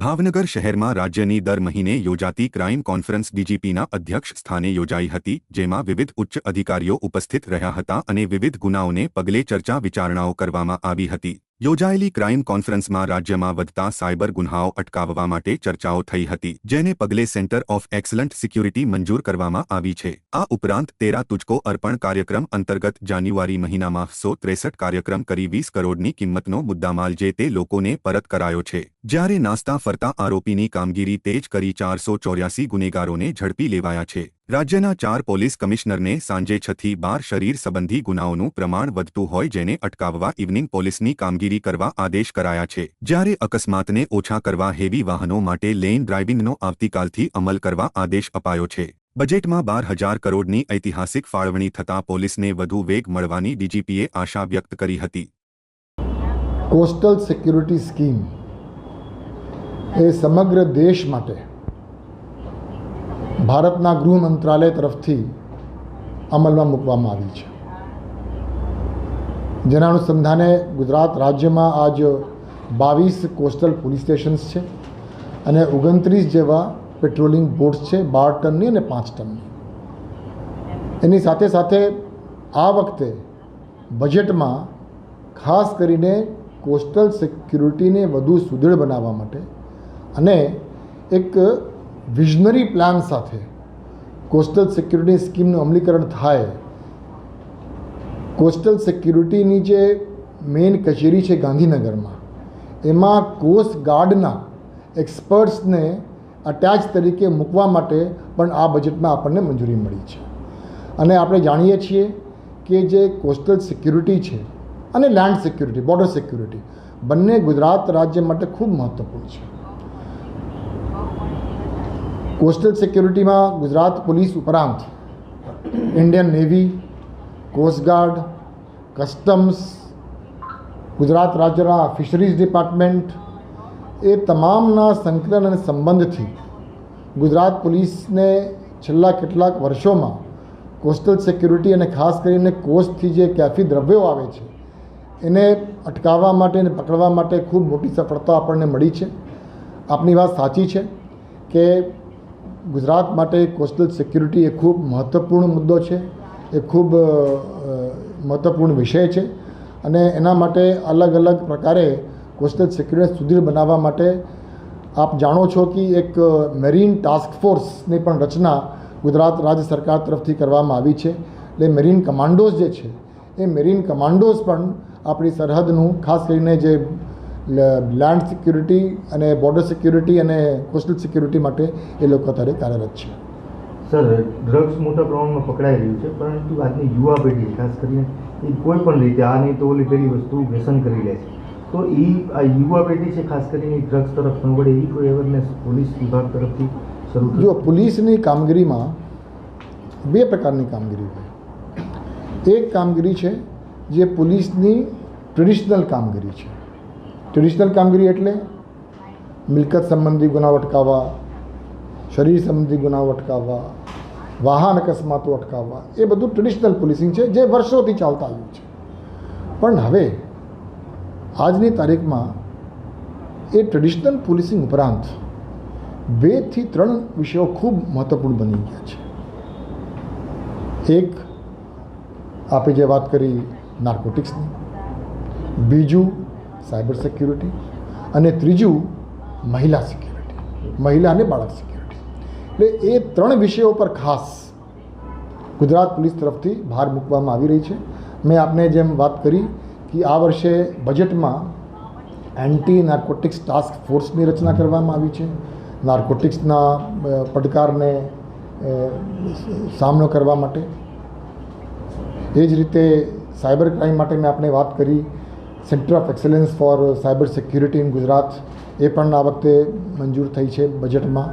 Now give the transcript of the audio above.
ભાવનગર શહેરમાં રાજ્યની દર મહિને યોજાતી ક્રાઇમ કોન્ફરન્સ ડીજીપીના અધ્યક્ષ સ્થાને યોજાઈ હતી, જેમાં વિવિધ ઉચ્ચ અધિકારીઓ ઉપસ્થિત રહ્યા હતા અને વિવિધ ગુનાઓને પગલે ચર્ચા વિચારણાઓ કરવામાં આવી હતી. યોજાયેલી ક્રાઇમ કોન્ફરન્સમાં રાજ્યમાં વધતા સાયબર ગુન્હાઓ અટકાવવા માટે ચર્ચાઓ થઈ હતી, જેને પગલે સેન્ટર ઓફ એક્સલન્ટ સિક્યુરિટી મંજૂર કરવામાં આવી છે. આ ઉપરાંત તેરા તુજકો અર્પણ કાર્યક્રમ અંતર્ગત જાન્યુઆરી મહિનામાં સો ત્રેસઠ કાર્યક્રમ કરી વીસ કરોડની કિંમતનો મુદ્દામાલ જે તે લોકોને પરત કરાયો છે. જ્યારે નાસ્તા ફરતા આરોપીની કામગીરી તેજ કરી ચારસો ચોર્યાસી ગુનેગારોને ઝડપી લેવાયા છે. રાજ્યના ચાર પોલીસ કમિશનરને સાંજે છથી બાર શરીર સંબંધી ગુનાઓનું પ્રમાણ વધતું હોય જેને અટકાવવા ઇવનિંગ પોલીસની કામગીરી કરવા આદેશ કરાયા છે. જ્યારે અકસ્માતને ઓછા કરવા હેવી વાહનો માટે લેન ડ્રાઇવિંગનો આવતીકાલથી અમલ કરવા આદેશ અપાયો છે. બજેટમાં બાર હજાર કરોડની ઐતિહાસિક ફાળવણી થતાં પોલીસને વધુ વેગ મળવાની ડીજીપીએ આશા વ્યક્ત કરી હતી. કોસ્ટલ સિક્યુરિટી સ્કીમ એ સમગ્ર દેશ માટે ભારતના ગૃહ મંત્રાલય તરફથી અમલમાં મૂકવામાં આવી છે. જેના અનુસંધાને ગુજરાત રાજ્યમાં આજ બાવીસ કોસ્ટલ પોલીસ સ્ટેશન્સ છે અને ઓગણત્રીસ જેવા પેટ્રોલિંગ બોટ્સ છે, બાર ટનની અને પાંચ ટનની. એની સાથે સાથે આ વખતે બજેટમાં ખાસ કરીને કોસ્ટલ સિક્યુરિટીને વધુ સુદૃઢ બનાવવા માટે અને એક વિઝનરી પ્લાન સાથે કોસ્ટલ સિક્યુરિટી સ્કીમનું અમલીકરણ થાય. કોસ્ટલ સિક્યુરિટીની જે મેઇન કચેરી છે ગાંધીનગરમાં, એમાં કોસ્ટ ગાર્ડના એક્સપર્ટ્સને અટેચ તરીકે મૂકવા માટે પણ આ બજેટમાં આપણને મંજૂરી મળી છે. અને આપણે જાણીએ છીએ કે જે કોસ્ટલ સિક્યુરિટી છે અને લેન્ડ સિક્યુરિટી, બોર્ડર સિક્યુરિટી, બંને ગુજરાત રાજ્ય માટે ખૂબ મહત્ત્વપૂર્ણ છે. કોસ્ટલ સિક્યુરિટીમાં ગુજરાત પોલીસ ઉપરાંત Indian navy coastguard customs, Gujarat રાજ્યના ફિશરીઝ ડિપાર્ટમેન્ટ એ તમામના સંકલન અને સંબંધથી ગુજરાત પોલીસને છેલ્લા કેટલાક વર્ષોમાં કોસ્ટલ સિક્યુરિટી અને ખાસ કરીને કોસ્ટથી જે કેફી દ્રવ્યો આવે છે, એને અટકાવવા માટે અને પકડવા માટે ખૂબ મોટી સફળતા આપણને મળી છે. આપની વાત સાચી છે કે ગુજરાત માટે કોસ્ટલ સિક્યુરિટી એ ખૂબ મહત્ત્વપૂર્ણ મુદ્દો છે. એ ખૂબ મહત્ત્વપૂર્ણ વિષય છે. અને એના માટે અલગ અલગ પ્રકારે કોસ્ટલ સિક્યુરિટી સુદૃઢ બનાવવા માટે આપ જાણો છો કે એક મેરીન ટાસ્ક ફોર્સની પણ રચના ગુજરાત રાજ્ય સરકાર તરફથી કરવામાં આવી છે. એટલે મેરીન કમાન્ડોઝ જે છે, એ મેરીન કમાન્ડોઝ પણ આપણી સરહદનું, ખાસ કરીને જે લેન્ડ સિક્યુરિટી અને બોર્ડર સિક્યુરિટી અને કોસ્ટલ સિક્યુરિટી માટે એ લોકો અત્યારે કાર્યરત છે. સર ડ્રગ્સ મોટા પ્રમાણમાં પકડાઈ રહ્યું છે પરંતુ આજની યુવા પેઢી ખાસ કરીને એ કોઈ પણ રીતે આ નહીં તો ઓલી પેલી વસ્તુ વ્યસન કરી લે છે. તો એ આ યુવા પેઢી છે ખાસ કરીને ડ્રગ્સ તરફ ન વળે એવી કોઈ અવેરનેસ પોલીસ વિભાગ તરફથી શરૂ જો પોલીસની કામગીરીમાં બે પ્રકારની કામગીરી હોય. એક કામગીરી છે જે પોલીસની ટ્રેડિશનલ કામગીરી છે. ટ્રેડિશનલ કામગીરી એટલે મિલકત સંબંધી ગુનાઓ અટકાવવા, શરીર સંબંધી ગુનાઓ અટકાવવા, વાહન અકસ્માતો અટકાવવા. એ બધું ટ્રેડિશનલ પોલીસિંગ છે જે વર્ષોથી ચાલતા આવ્યું છે. પણ હવે આજની તારીખમાં એ ટ્રેડિશનલ પોલીસિંગ ઉપરાંત બેથી ત્રણ વિષયો ખૂબ મહત્ત્વપૂર્ણ બની ગયા છે. એક આપણે જે વાત કરી નાર્કોટિક્સની બીજું સાયબર સિક્યુરિટી અને ત્રીજું મહિલા સિક્યુરિટી, મહિલા અને બાળક સિક્યુરિટી. એટલે એ ત્રણ વિષયો પર ખાસ ગુજરાત પોલીસ તરફથી ભાર મૂકવામાં આવી રહી છે. મેં આપને જેમ વાત કરી કે આ વર્ષે બજેટમાં એન્ટી નાર્કોટિક્સ ટાસ્ક ફોર્સની રચના કરવામાં આવી છે. નાર્કોટિક્સના પડકારને સામનો કરવા માટે. એ જ રીતે સાયબર ક્રાઇમ માટે મેં આપણે વાત કરી centre of excellence for cyber security in Gujarat એ પણ આ વખતે મંજૂર થઈ છે બજેટમાં